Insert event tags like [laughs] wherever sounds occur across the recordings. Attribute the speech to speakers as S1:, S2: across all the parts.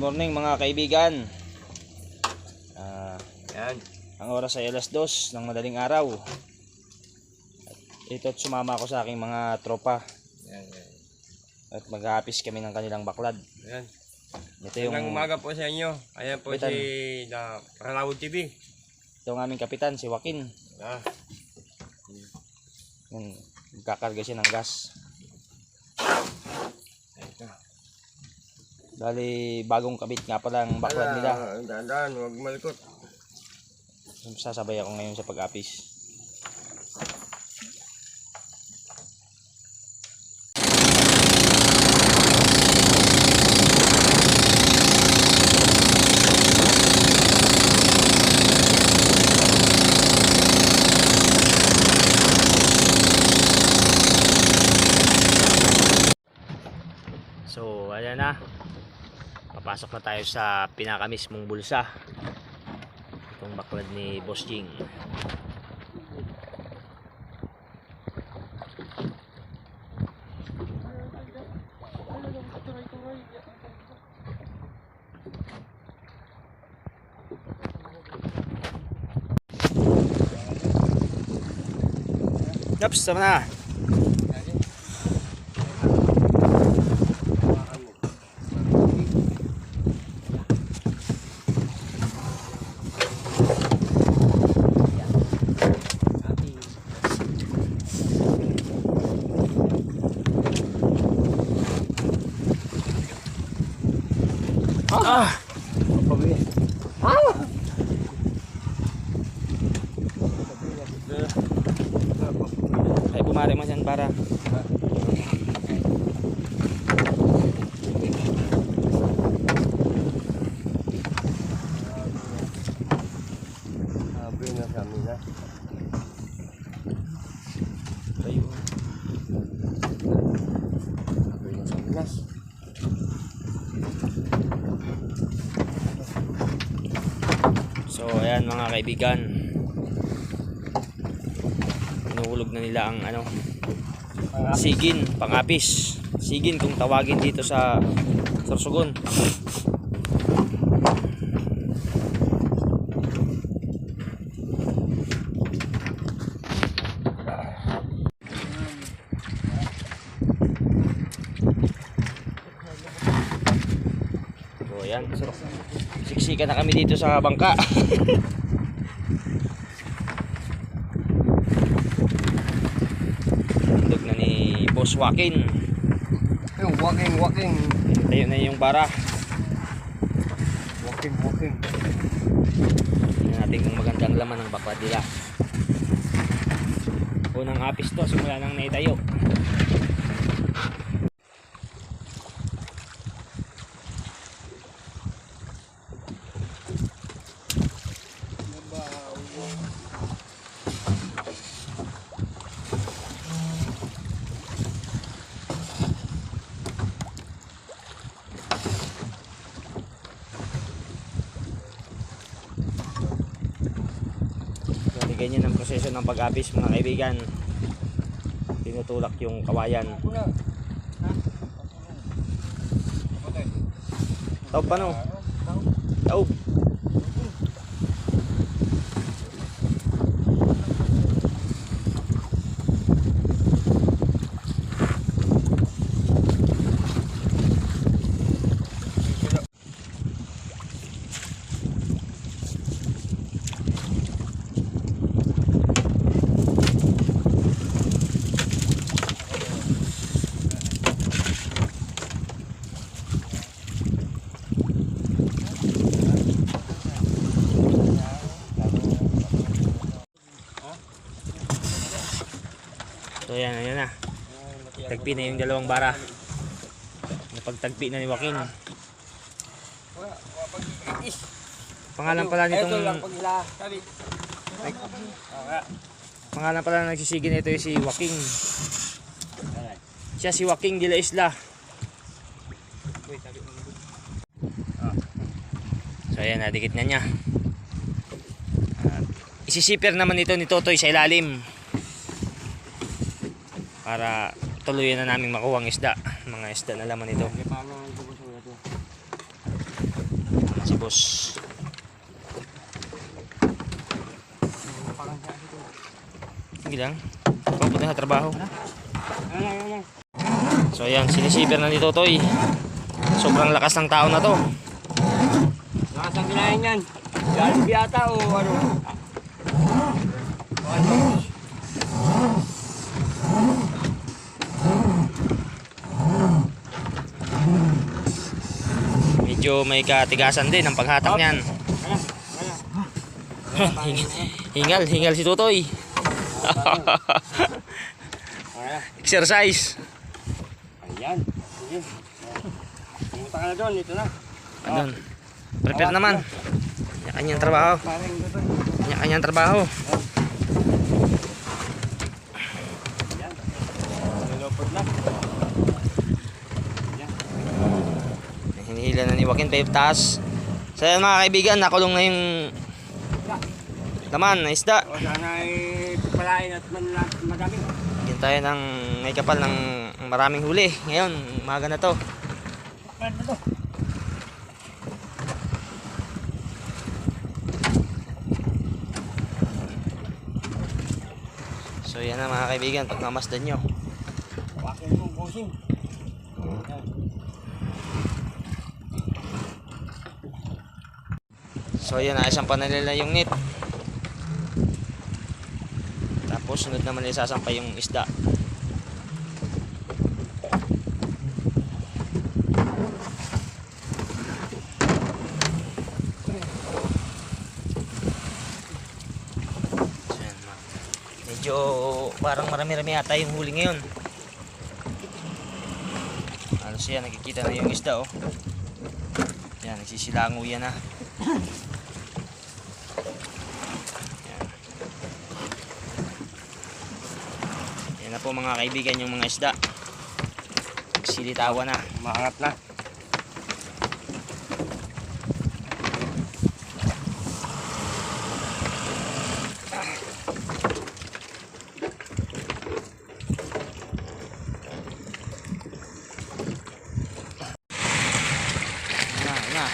S1: morning mga kaibigan. Ah,
S2: Yan.
S1: ang oras ay alas 2 ng madaling araw. At ito't sumama ako sa aking mga tropa
S2: Yan, yan.
S1: at mag-aapis kami ng kanilang baklad.
S2: Yan.
S1: Ito yung,
S2: Magandang umaga po sa inyo. Ayan po
S1: Kapitan.
S2: si na Paralawod TV.
S1: ito ang aming kapitan, si Joaquin.
S2: Ah,
S1: Yan, magkakarga siya ng gas. Dali bagong kabit nga pala ang baklad nila.
S2: Dahan-dahan, huwag malikot.
S1: Sasabay ako ngayon sa pag-apis. So, ayan na. Papasok na tayo sa pinakamismong bulsa. Itong baklad ni Boss Jing. Yaps, sama na. Ah! Ay, bumari mo dyan para.
S2: Sabi na sa amin na.
S1: Tayo.
S2: Sabi na sa amin na.
S1: So, ayan mga kaibigan. Inuulog na nila ang ano, sigin, pangapis. Sigin kung tawagin dito sa Sorsogon. So, ayan. Siksika na kami dito sa bangka. [laughs] Tundog na Joaquin.
S2: Yung walking, walking.
S1: Tayo na yung bara.
S2: Walking, walking.
S1: Tingnan natin kung magandang laman ng bakwad nila. Unang apis to, simula nang naitayo. Ganyan ang proseso ng pag-apis mga kaibigan. Tinutulak yung kawayan. Tawag pa no? Tawag. So yan, ayan na. Tagpi na yung dalawang bara. Napagtagpi na ni Joaquin. Pangalan pala nitong.
S2: Sabi.
S1: pangalan pala ng nagsisigi nito si Joaquin. Siya si Joaquin de la Isla. So ayan, nadikit na niya. At isisipir naman ito ni Totoy sa ilalim. Para tuluyan na namin makuha ang isda. Mga isda na laman ito.
S2: To?
S1: boss. Sige lang. Papunta sa trabaho. So ayan, sinisiper na ni Totoy. Sobrang lakas ng tao na to.
S2: Lakas ang kinain yan. Jollibee ata o ano? O ano?
S1: Medyo may katigasan din ang paghatak niyan. [laughs] Hingal, hingal si Totoy.
S2: Ano? [laughs]
S1: Exercise.
S2: Ayan. Pumunta ka na doon. Dito na.
S1: Andun. Prepare naman. Kanya-kanyang trabaho. Kanya-kanyang trabaho.
S2: Ayan. Nilopod na.
S1: Hinihila na ni Joaquin yung taas. So yan mga kaibigan, nakulong na yung laman na isda.
S2: O sana ay palain at madami.
S1: Bigyan tayo ng may kapal ng maraming huli. Ngayon, umaga na to.
S2: To?
S1: So yan na mga kaibigan, pag mamasdan nyo.
S2: Wakin mo, busing. Ayan.
S1: So yan na, isang panalila yung net. Tapos sunod naman isasampay yung isda. So Medyo parang marami-rami ata yung huli ngayon. Ano siya, nakikita na yung isda oh. Yan, nagsisilango yan ah. Yan na po mga kaibigan yung mga isda. Silitawa na.
S2: Maangat na.
S1: Na, na.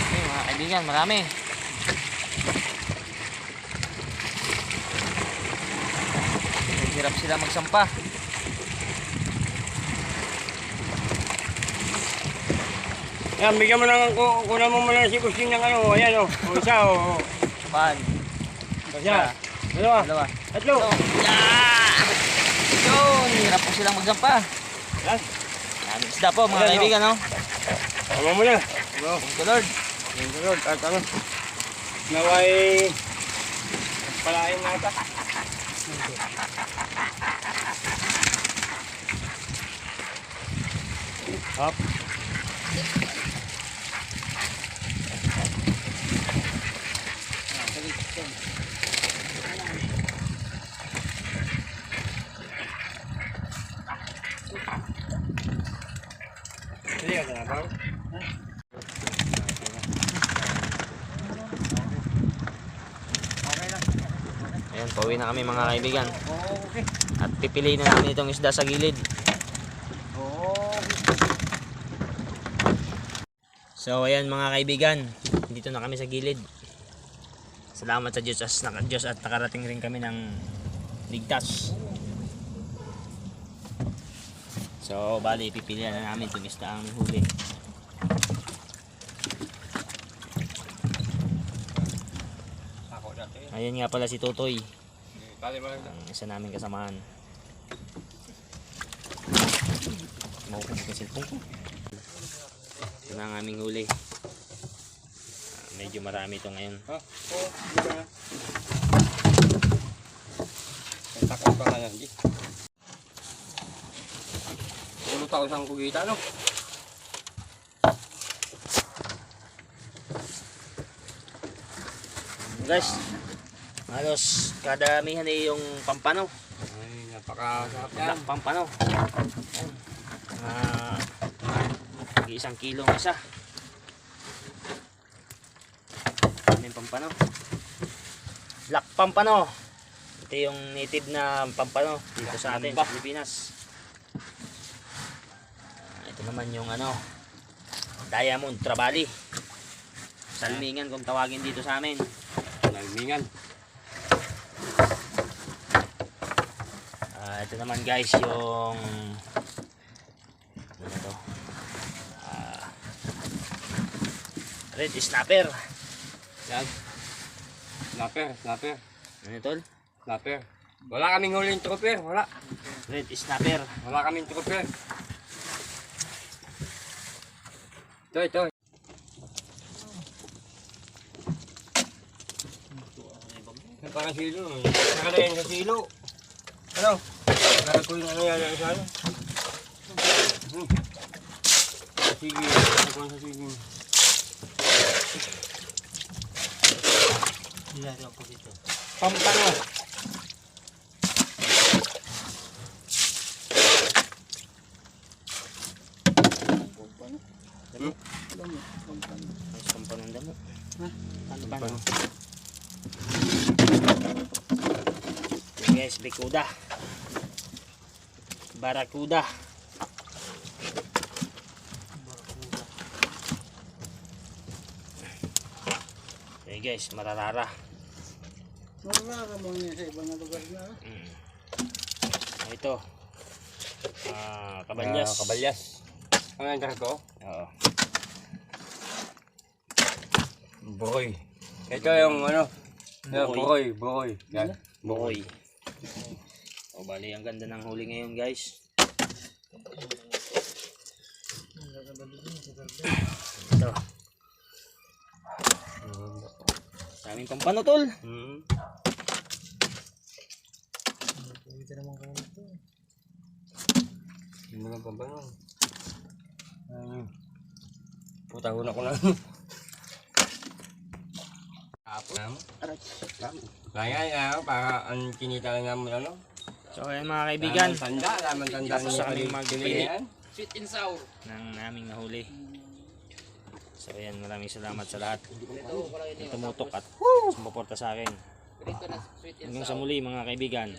S1: Okay, mga kaibigan, marami. Hirap sila magsampa.
S2: Ayan, bigyan mo lang, ku- kunan mo muna si Kusing ng ano, ayan o. O isa o.
S1: Pan.
S2: Isa. Dalawa.
S1: Dalawa.
S2: Tatlo.
S1: Yeah! Yun, hirap po silang magsampa.
S2: Yan.
S1: Yan, isda po mga
S2: Ayan, oh.
S1: kaibigan, no?
S2: Tama mo na. No.
S1: Thank you, Lord.
S2: Yung sunod. At ano. Naway. Palain na ata. Hop. [laughs] Ba? Okay lang.
S1: Ayan, pauwi na kami mga kaibigan. At pipiliin na namin itong isda sa gilid. So ayan mga kaibigan, dito na kami sa gilid. Salamat sa Diyos, as, naka, Diyos at nakarating rin kami ng ligtas. So bali pipilian na namin itong isda ang huli. Ayan nga pala si Totoy, ang isa naming kasamahan. Maukas yung cellphone ko. Ito na ang aming huli. Ah, medyo marami ito ngayon.
S2: Ha? Dito na. Takot ka nga yan. Ulo tao sang kugita, no?
S1: Guys, halos kadamihan eh yung pampano.
S2: Ay, napakasarap yan.
S1: Pampano. Ayan. Mga isang kilo ang isa. Ano yung pampano? Black pampano. Ito yung native na pampano dito sa atin sa Pilipinas. Ah, Ito naman yung ano, Diamond Trabali. Salmingan kung tawagin dito sa amin.
S2: Nagmingan.
S1: Ah, ito naman guys yung ano to? Ah, red snapper.
S2: Yan. Snapper, snapper,
S1: Ano tol?
S2: snapper. Wala kaming huling trooper, wala.
S1: Red snapper.
S2: Wala kaming trooper. Ito. Yan parang silo. eh. Nakalayan sa silo. Ano? Nakakuy na nangyari sa ano? Hmm. Sige, nakakuy sa sige.
S1: Nilaro ko dito.
S2: Pampano.
S1: Ay, sumpa ng damo. Ano ba?
S2: Pampano.
S1: Guys, Bikuda. Barakuda. Okay guys, mararara.
S3: Mararara mo niya sa ibang lugar na.
S1: Mm. Ah, Ito. Ah, kabalyas.
S2: Ah, kabalyas. Ano yung ko?
S1: Oo.
S2: Bukoy. Ito yung ano?
S1: Bukoy.
S2: bukoy, bukoy. Yan.
S1: Bukoy. O bali, ang ganda ng huli ngayon guys. Ito. Daming pampano tol.
S2: Hmm. Hindi mo lang pa ba nun? Ayun. Puta ko na ko na. Apo.
S1: Aray.
S2: Kaya nga, para ang kinita lang namin ano?
S1: So ayan mga kaibigan,
S2: Laman tanda, laman tanda.
S1: Sa kaming magpili.
S2: Yan.
S1: ng aming nahuli. So ayan, maraming salamat sa lahat. Yung tumutok at sumuporta sa akin. Hanggang sa muli mga kaibigan.